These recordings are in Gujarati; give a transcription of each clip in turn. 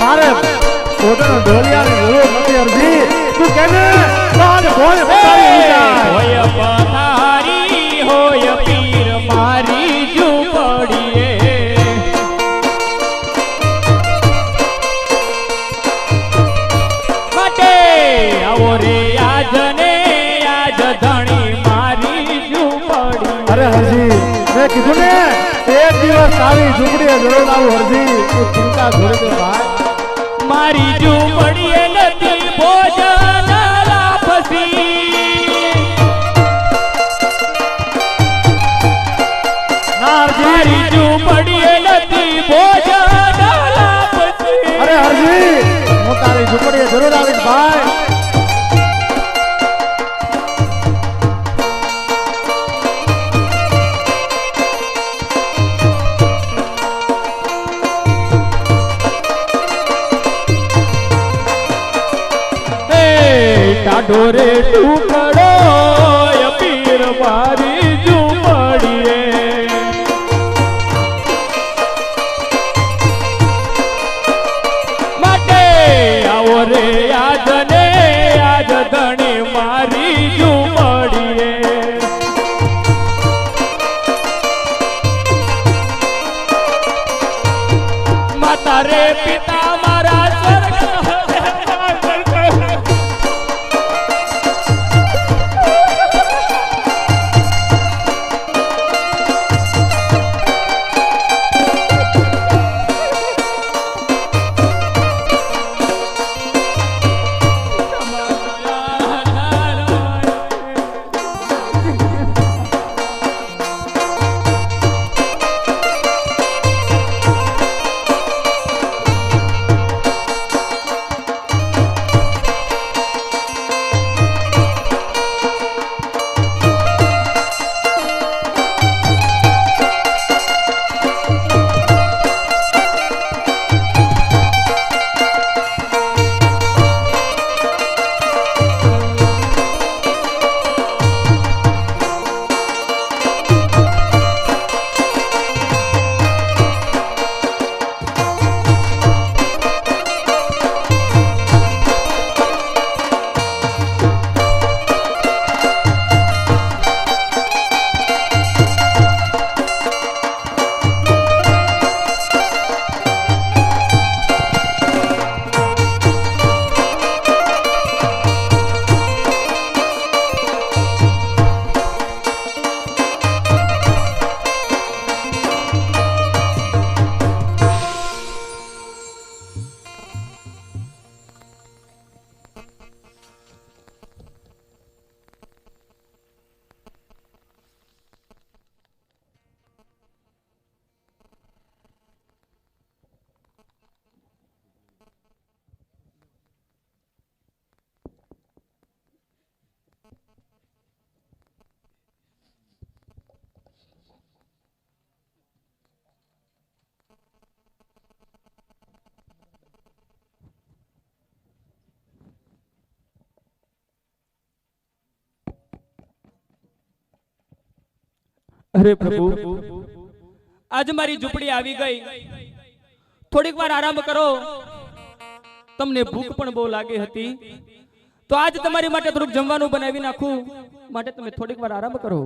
મારે પોતાનો ઢોલિયાની જરૂર નથી અરજી. તું કેને? જરૂર આવું હરજી ચિંતા છોડી અરે પ્રભુ, આજ મારી ઝૂંપડી આવી ગઈ. થોડીક વાર આરામ કરો. તમને ભૂખ પણ બહુ લાગી હતી. તો આજ તમારી માટે થોડુંક જમવાનું બનાવી નાખું. માટે તમે થોડીક વાર આરામ કરો.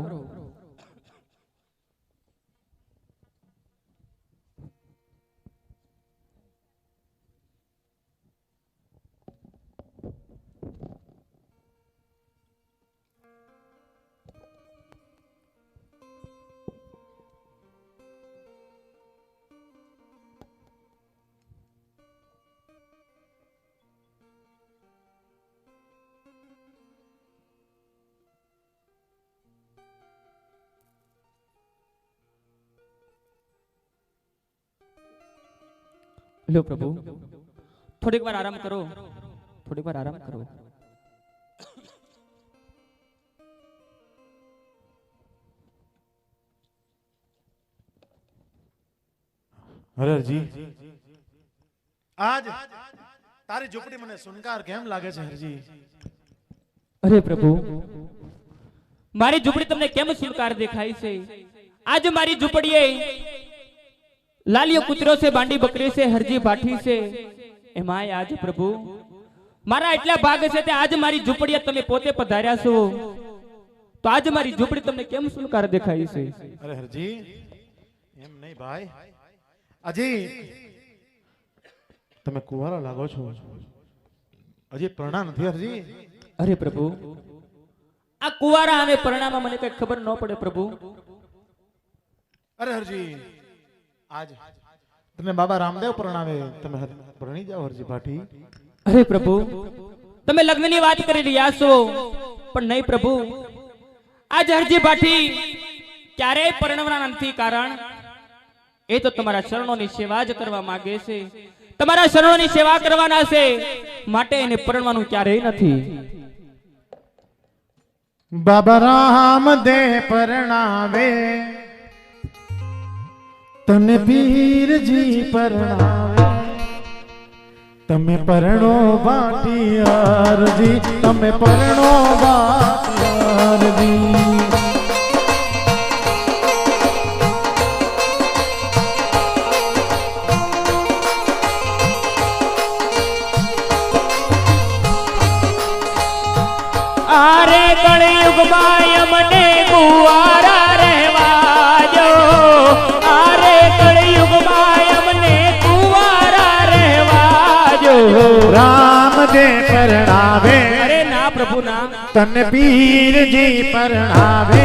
લો પ્રભુ. થોડીક વાર આરામ કરો. થોડીક વાર આરામ કરો. હરજી આજ તારી ઝૂંપડી મને સુનકાર કેમ લાગે છે હરજી? અરે પ્રભુ મારી ઝૂંપડી તમને કેમ સુનકાર દેખાય છે? આજ મારી ઝૂંપડીએ લાલિયો કૂતરો છે બાંડી બકરી છે હરજી ભાઠી છે. એમાં આજ પ્રભુ મારા એટલા ભાગ છે તે આજ મારી ઝૂંપડીએ તમે પોતે પધાર્યા છો. તો આજ મારી ઝૂંપડી તમને કેમ સુનકાર દેખાય છે? અરે હરજી એમ નહીં ભાઈ. અજી તમે કુવારા લાગો છો. અજી પરણા નથી હરજી. અરે પ્રભુ આ કુવારા અને પરણામાં મને કઈ ખબર ન પડે પ્રભુ. અરે હરજી આજ તમને બાબા રામદેવ પ્રણામે તમે પ્રણી જાઓ હરજી ભાટી અરે પ્રભુ તમે લગ્નની વાત કરી રહ્યા છો પણ નહીં પ્રભુ. આજ હરજી પાઠી ક્યારેય પરણવાના નથી કારણ. એ તો તમારા શરણોની સેવા જ કરવા માંગે છે. તમારા શરણોની સેવા કરવાના છે માટે એને પરણવાનું ક્યારેય નથી. બાબા રામદેવ પરણાવે. તને પીરજી પરણાવે તમે પરણો બાટી અરજી, તમે પરણો બાટી અરજી. આરે બાય મને કુવારા રામદેવ પરણાવે. અરે ના પ્રભુ ના. તને પીરજી પરણાવે.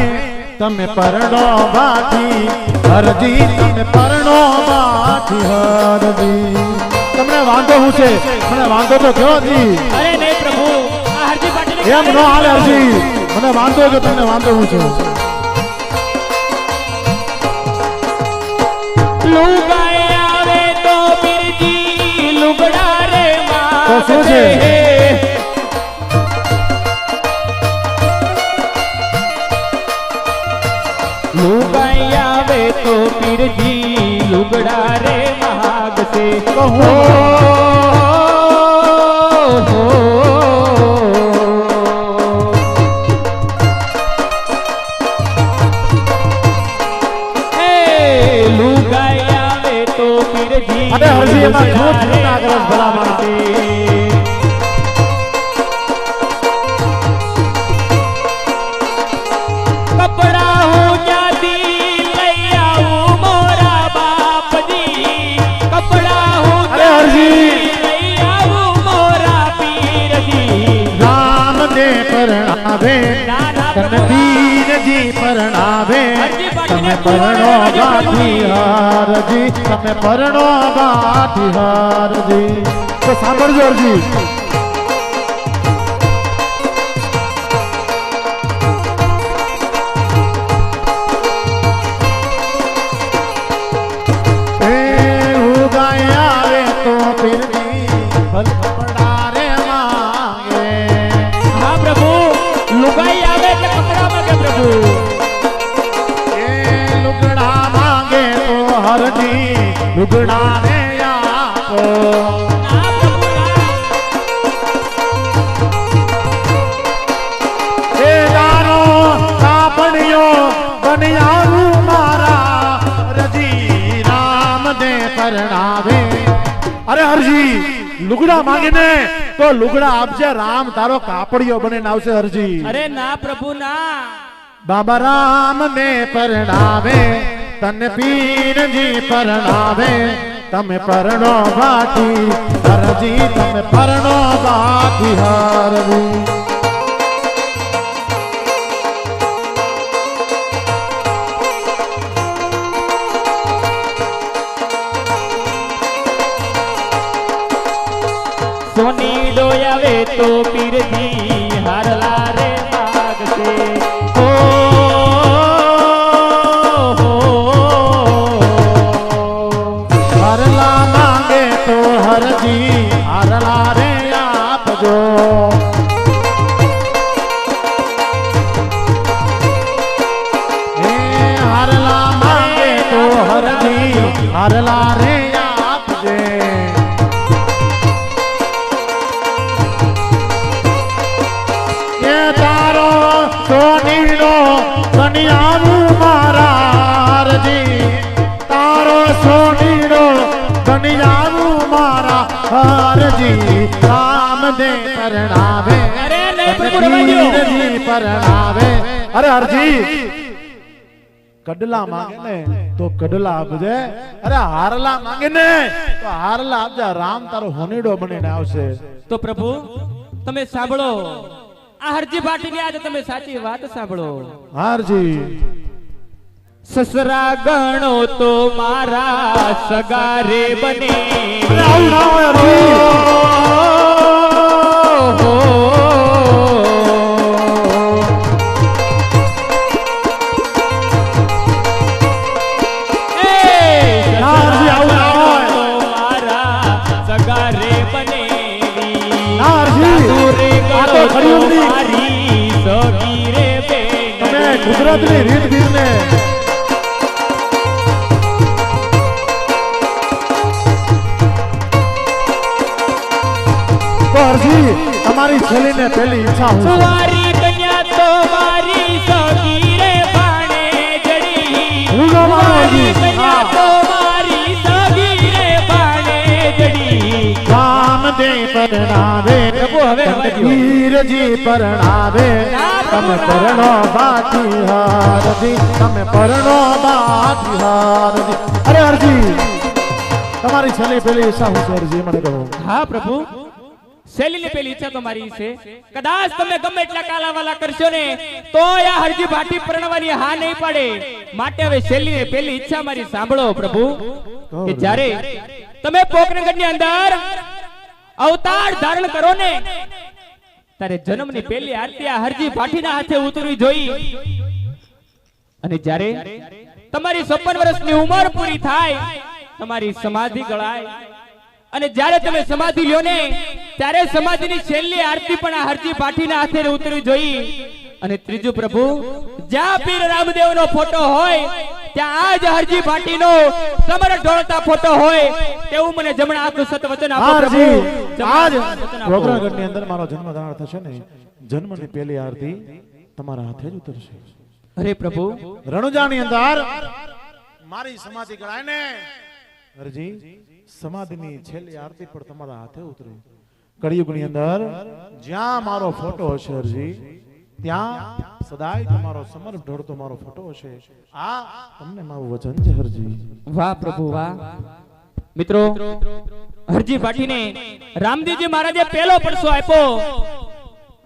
તમે પરણો બાટી હરજી તમે પરણો બાટી હરજી. તમને વાંધો હું છે? મને વાંધો તો કયો જી અરે નહીં પ્રભુ આ હરજી પાટીલ એમ ન હાલે હરજી. મને વાંધો છે તમને વાંધો હું છે? શું છે? લુગાઈ આવે તો પીરજી લુગડા રે માગશે કહો. લુગાઈ આવે તો પીરજી અરે હરજી એમાં રે ના કરો તમે પરણો ગાંઠી હારજી. તો સાંભળજો હરજી રામ ને પરણાવે. અરે હરજી લુગડા માંગીને તો લુગડા આપજે રામ તારો કાપડિયો બનીને આવશે હરજી. અરે ના પ્રભુ ના. બાબા રામ ને પરણાવે. તને પીરજી પરણાવે, તમે પરણો બાટી હરજી, તમે પરણો બાટી હરજી. સોની ડોયાવે તો પીરજી રામ દે પરણાવે. પરણાવે. અરે હરજી. કડલા માંગે ને તો કડલા આપજે. અરે હારલા માંગે ને તો હારલા આપજે. રામ તારો હોનીડો બનીને આવશે. તો પ્રભુ તમે સાંભળો. આ હરજી ભાટીની આજે તમે સાચી વાત સાંભળો. હારજી. સસરા ગણો તો મારા સગારે બને. અરે આવું ગુજરાતની રીત ગીરને તો હરજી તમારી છેલ્લીને પહેલી ઈચ્છા હું કન્યા તો મારી સગીરે પાણે જડી. હું ન દે પરણાવે. પ્રભુ, હવે રવા વીરજી પરણાવે. તમે પરણો બાકી હારજી તમે પરણો બાકી હારજી અરે હરજી તમારી છેલ્લી પેલી ઈચ્છા હું છે હરજી મને કહો. હા પ્રભુ. શૈલીની પેલી ઈચ્છા તો મારી છે. કદાચ તમે ગમે એટલા કાલાવાલા કરશો ને તો આ હરજી ભાટી પરણવાની હા નહીં પાડે. માટે હવે શૈલીની પેલી ઈચ્છા મારી સાંભળો પ્રભુ. કે જ્યારે તમે પોકરણગઢની અંદર અવતાર ધારણ કરો ને. ત્યારે જન્મની પેલી આરતી આ હરજી ભાટીના હાથે ઉતરવી જોઈ. અને જ્યારે તમારી 56 વર્ષની ઉંમર પૂરી થાય તમારી સમાધિ ગળાય અને જ્યારે તમે સમાધિ લ્યો ને ત્યારે સમાધિની છેલ્લી આરતી પણ આ હરજી પાઠીના હાથે ઉતરવી જોઈ. અને ત્રીજું પ્રભુ જ્યાં પીર ફોટો હોય ત્યાં હરજી સમર ઢોળતા ફોટો હોય તેવું મને જમણા હાથનું સત વચન આપો પ્રભુ. આજ હાથનું વચન અંદર મારો જન્મ ધારણ થશે ને જન્મની પહેલી આરતી તમારા હાથે જ ઉતરશે. અરે પ્રભુ. રણુજાની અંદર મારી સમાધિ ગણાય ને હરજી સમાધિની છેલ્લી આરતી પણ તમારા હાથે ઉતરી. કળિયુગની અંદર જ્યાં મારો ફોટો હશે હરજી ત્યાં સદાય તમારો સમર ઢોળ તમારો ફોટો હશે. આ તમને મારું વચન છે, હરજી. વાહ પ્રભુ, વાહ. મિત્રો, હરજી પાટીને રામદેવજી મહારાજે પેલો પડસો આપ્યો.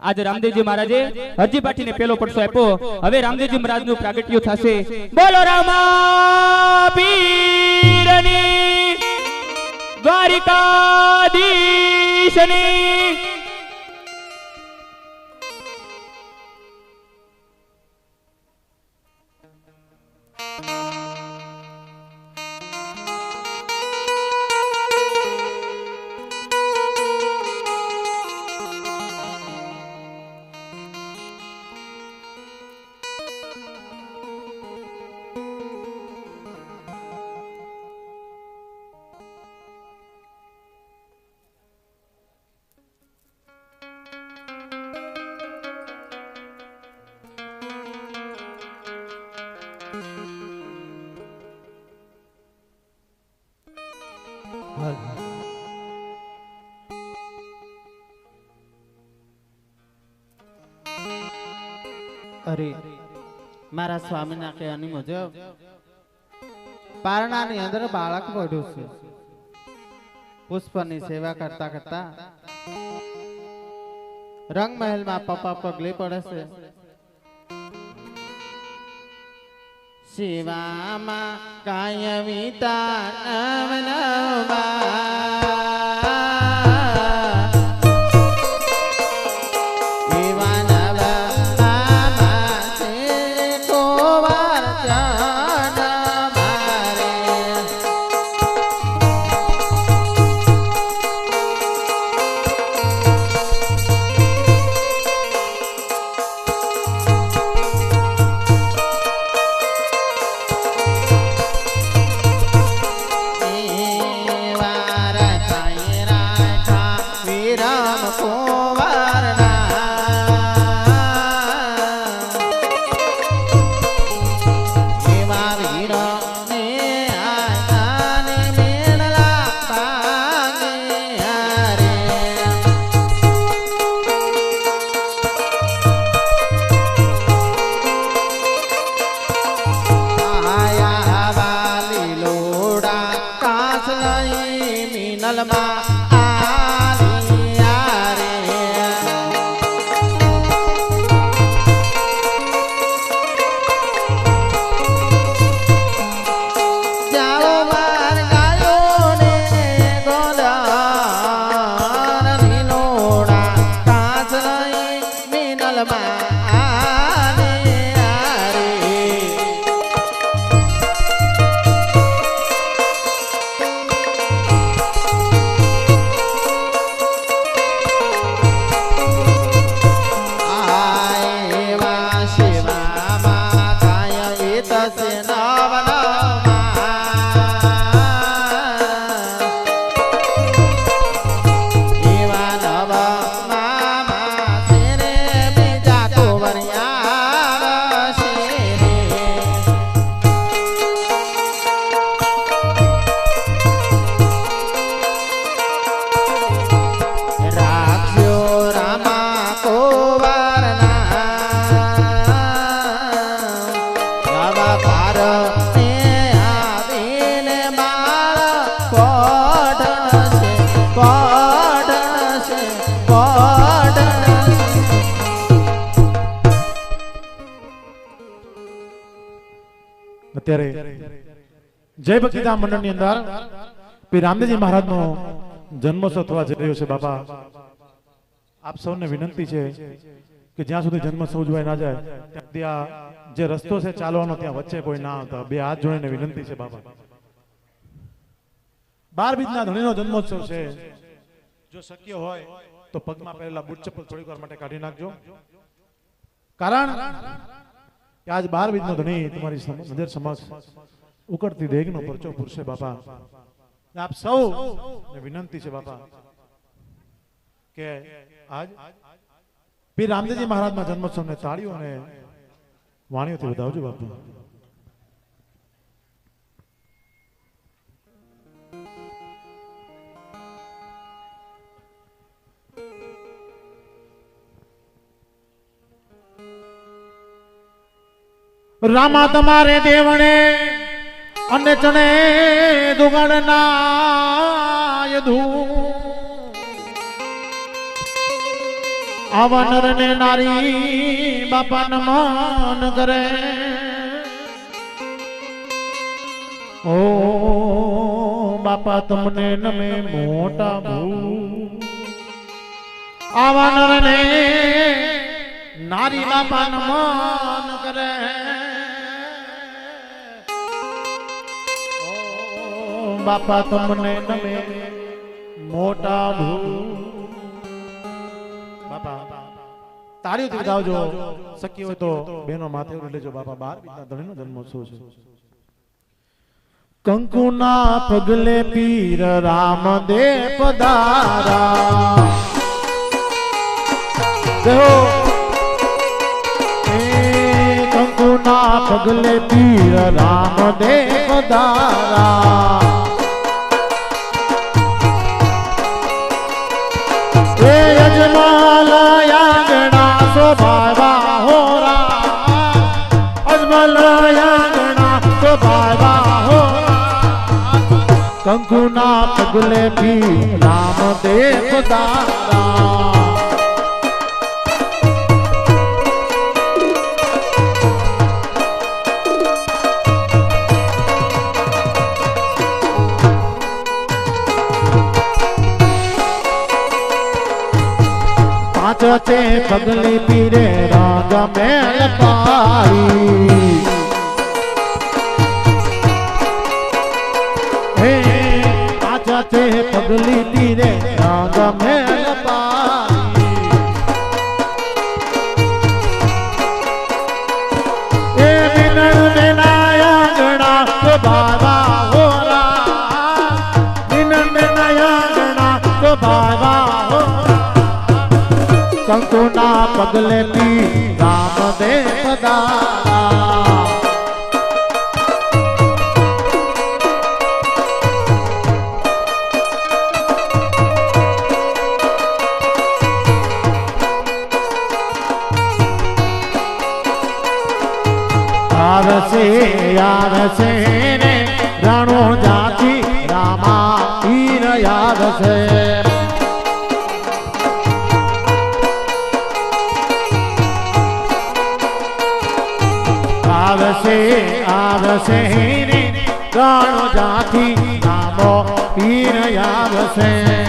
આજે રામદેવજી મહારાજે હરજી પાટીને પેલો પડસો આપ્યો. હવે રામદેવજી મહારાજનું પ્રાગટ્ય થશે. બોલો રામા પીરની દ્વારિકાધીશની અરે મારા સ્વામીના કહેવાની મુજબ પારણાની અંદર બાળક પડ્યું છે. પુષ્પની સેવા કરતા કરતા રંગમહેલમાં પપ્પા પગલે પડે છે. શિવામાં કાય વિતા નવ અત્યારે જય ભક્તિધામ મંડળની અંદર શ્રી રામદેવજી મહારાજનો જન્મોત્સવ થવા જઈ રહ્યો છે, બાપા. આપ સૌને વિનંતી છે કે જ્યાં સુધી જન્મોત્સવ ઉજવાય ના જાય, ત્યાં જે રસ્તો છે ચાલવાનો ત્યાં વચ્ચે કોઈ ના આવતા. બે હાથ જોડીને વિનંતી છે, બાપા. બાર બીજના ધણીનો જન્મોત્સવ છે. જો શક્ય હોય તો પગમાં પહેરેલા બુટ ચપ્પલ થોડીક વાર માટે કાઢી નાખજો. કારણ કે આજ બાર બીજનો ધણી તમારી નજર સમક્ષ ઉકળતી દેગનો પરચો પૂરશે, બાપા. આપ સૌ વિનંતી છે, બાપા, કે આજ પીર રામદેવજી મહારાજના જન્મોત્સવને તાળીઓ અને વાણીઓથી વધાવજો, બાપા. રામા તમારે દેવણે, અને ચણે દુગણના આવા નર ને નારી બાપા નમન કરે. ઓ બાપા, તમને નમે મોટા ભૂ. આવા નર ને નારી બાપા નમન કરે. બાપા તમને નમે. મોટા તાળીઓથી વધાવજો શક્ય હોય તો બેનો માથે લેજો બાપા, બાર બીજના ધણીનો જન્મોત્સવ છે. કંકુના પગલે પીર રામ દે પધારા કંકુના પગલે પીર રામ દે પધારા. શોભાવા હોરા કંકુના પગલે ભી રામ દેવ દારા પાંચ તે પગલી પીરે રાગ મેળ પારી મેનાયા ગણા તો બાબા હોરા. કંકુના પગલે પી રામ દેવ રારસે યારસે રે રણો જાતી રામા ઈર યારસે આવશે આવશે રે રણો જાતી રામો પીર આવશે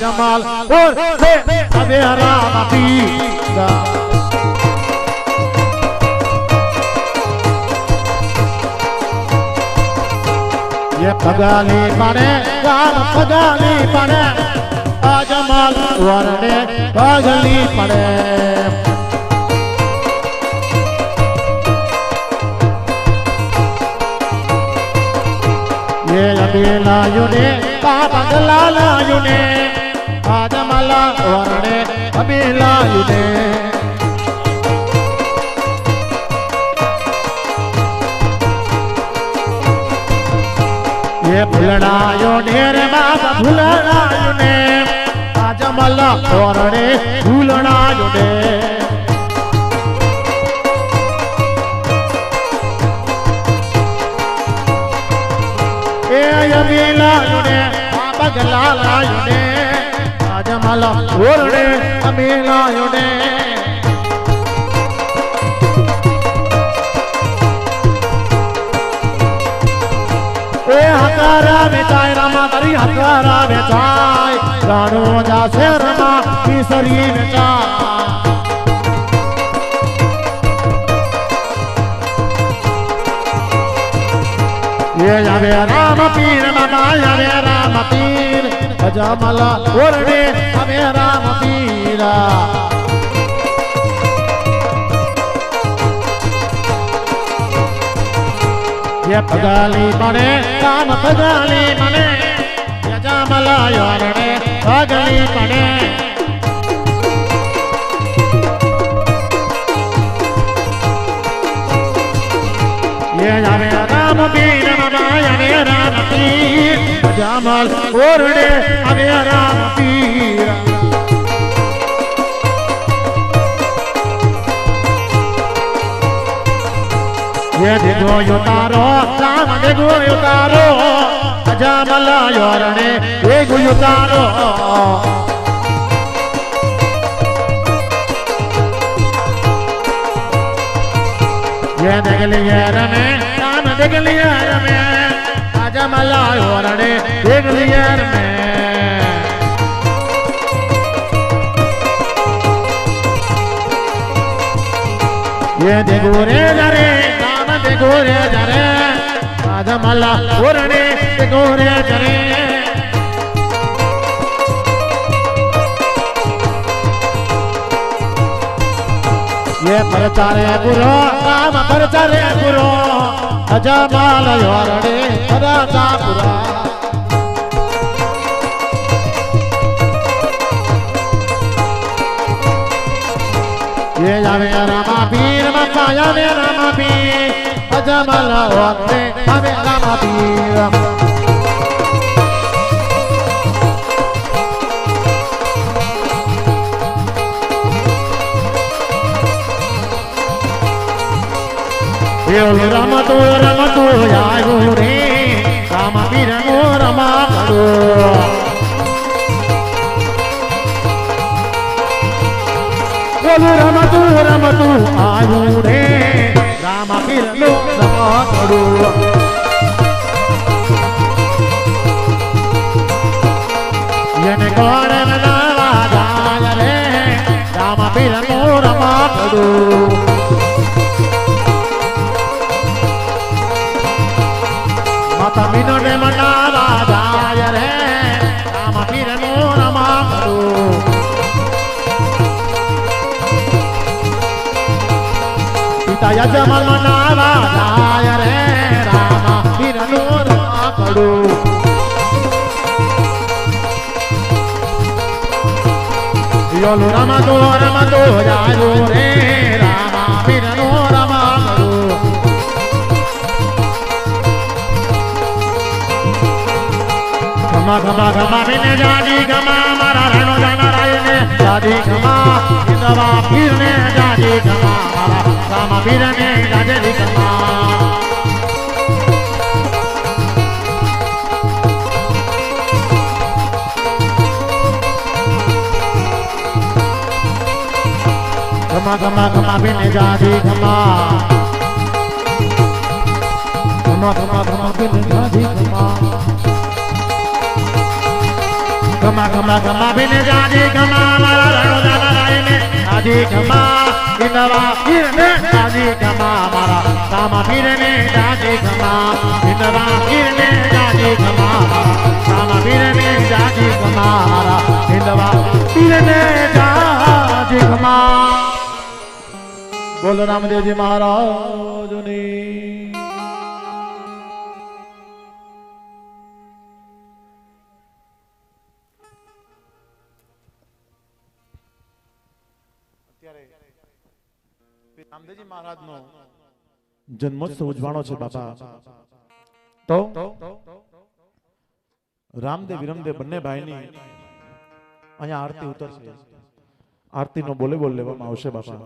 जमाल। और अबे हरामती ये पगाली पड़े काम पगाली पड़े आजमाल वरने पगाली पड़े ये अभी लायुने पापगला लायुने પાદમલા વર્ણે અભિલાયુને એ ભૂલડાયો ઢેર બાપ ભૂલડાયો ને પાદમલા વર્ણે ભૂલડાયો ને માલા ઓરણે અમે નાયોને એ હકારા વેચાય રામા તારી હકારા વેચાય રાણો જા શહેરમાં ઈસરી વેચાય આવે રામ પીર બાબા આવે રામ પીર. गजामला ओरडे हमें राम पीरा ये पगाली मने काम पगाली मने गजामला ओरडे पगाली मने। ये हमें राम पीरा જામલ ઓરડે આવે રામ પીરા. વેદે જોયો તારો ચામડે ગોયો તારો અજામલા યોરણે એ ગોયો તારો. વેદે ગલિયા રમે ચામડે ગલિયા રમે. रमे राम देख लिया रमे अजामला योरणे देख लिया रमे ये देखो रे जरे राम देखो रे जरे आदमला ओरणे देखो रे जरे ये परचारे पुरो राम परचारे पुरो अजमाल योरणे परचा पुरा ये जावे रामा पीर मप्पा जावे रामा पीर अजमल वंदे जावे रामा पीर એવું રમતો રમતો આવ્યો રે. રામા પીર નો રમા કરો. બોલું રમતું રમતું આવ્યું રે. રામા પીરનું રમકડું એને કોણ મનાવા જાય રે. રામા પીરનું રમકડું માતા મીનોને મનાવા જાય રે. રામા પીરનું રમકડું પિતા યજમાન મનાવા જાય રે. રામા પીરનું રમકડું યોલું રમતો રમતો જાયો રે. ઘમા ઘમા ઘમા બિને જાડી ઘમા મારા રણો જાનારાયને જાડી ઘમા ઇન્દ્રવા પીરને જાડી ઘમા મારા રામ પીરને જાડી ઘમા ઘમા ઘમા ઘમા બિને જાડી ઘમા ઘમા ઘમા ઘમા બિને જાડી ઘમા ઘમા ગમા ગમા બિને જાજી ગમા મારા રણો જાનારાયને જાજી ગમા ઇન્દ્રવા પીરને જાજી ગમા મારા સામા પીરને જાજી ગમા ઇન્દ્રવા પીરને જાજી ગમા સામા પીરને જાજી ગમા મારા ઇન્દ્રવા પીરને જાજી ગમા બોલો રામદેવજી મહારાજની મહારાજનો જન્મોત્સવ ઉજવાણો છે બાપા. તો? રામદેવ વિરમદેવ બંને ભાઈની અહીંયા આરતી ઉતરશે. આરતીનો બોલે બોલ લેવામાં આવશે બાપા.